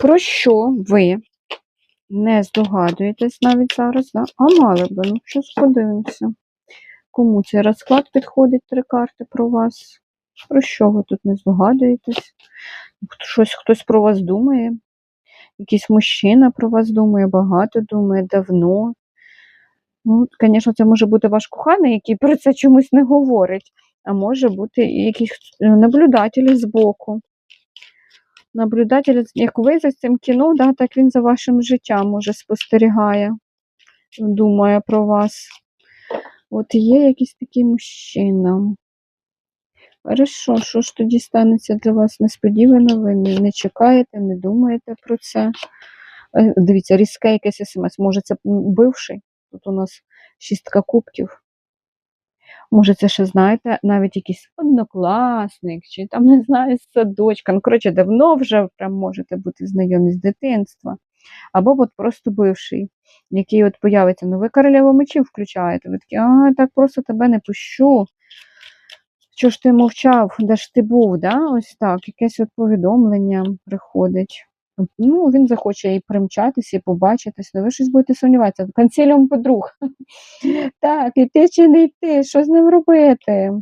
Про що ви не здогадуєтесь навіть зараз, да? а мали би, ну щось подивимося. Кому цей розклад підходить три карти про вас? Про що ви тут не здогадуєтесь? Щось хтось про вас думає? Якийсь мужчина про вас думає, багато думає, давно. Ну, звісно, це може бути ваш коханий, який про це чомусь не говорить, а може бути і якийсь наблюдатель збоку. Наблюдатель, як ви за цим кіно, да, так він за вашим життям може спостерігає, думає про вас. От є якийсь такий мужчина. Хорошо, що ж тоді станеться для вас несподівано, ви не чекаєте, не думаєте про це. Е, Дивіться, різке якесь смс. Може, це бивший? Тут у нас шістка кубків. Може, це ще, знаєте, навіть якийсь однокласник, чи там, не знаю, садочка. Ну, коротше, давно вже прям можете бути знайомі з дитинства. Або от просто бивший, який от появиться. Ну, ви королеву мечів включаєте. Ви такі, а, так просто тебе не пущу. Що ж ти мовчав, де ж ти був? Да? Ось так, якесь от повідомлення приходить. Ну, він захоче і примчатися, і побачитись, ну ви щось будете сумніватися. Консиліум подруг. Так, іти чи не йти, що з ним робити?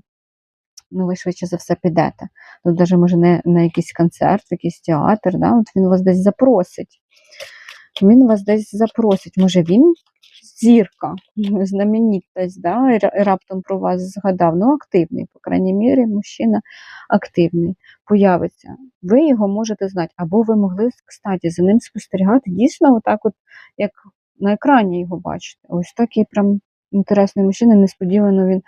Ну, ви швидше за все підете. Тут навіть може не на якийсь концерт, якийсь театр, да? от він вас десь запросить. Він вас десь запросить. Може, він зірка, знаменитість, да? раптом про вас згадав. Ну, активний, по крайній мірі, мужчина активний появиться. Ви його можете знати, або ви могли, кстати, за ним спостерігати дійсно, отак, от, як на екрані його бачите. Ось такий прям інтересний мужчина, несподівано він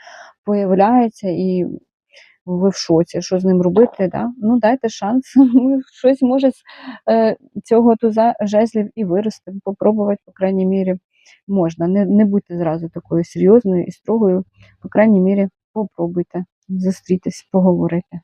появляється і ви в шоці, що з ним робити, да? ну дайте шанс, щось може з е, цього туза жезлів і вирости, попробувати, по крайній мірі, можна. Не, не будьте зразу такою серйозною і строгою, по крайній мірі, попробуйте зустрітись, поговорити.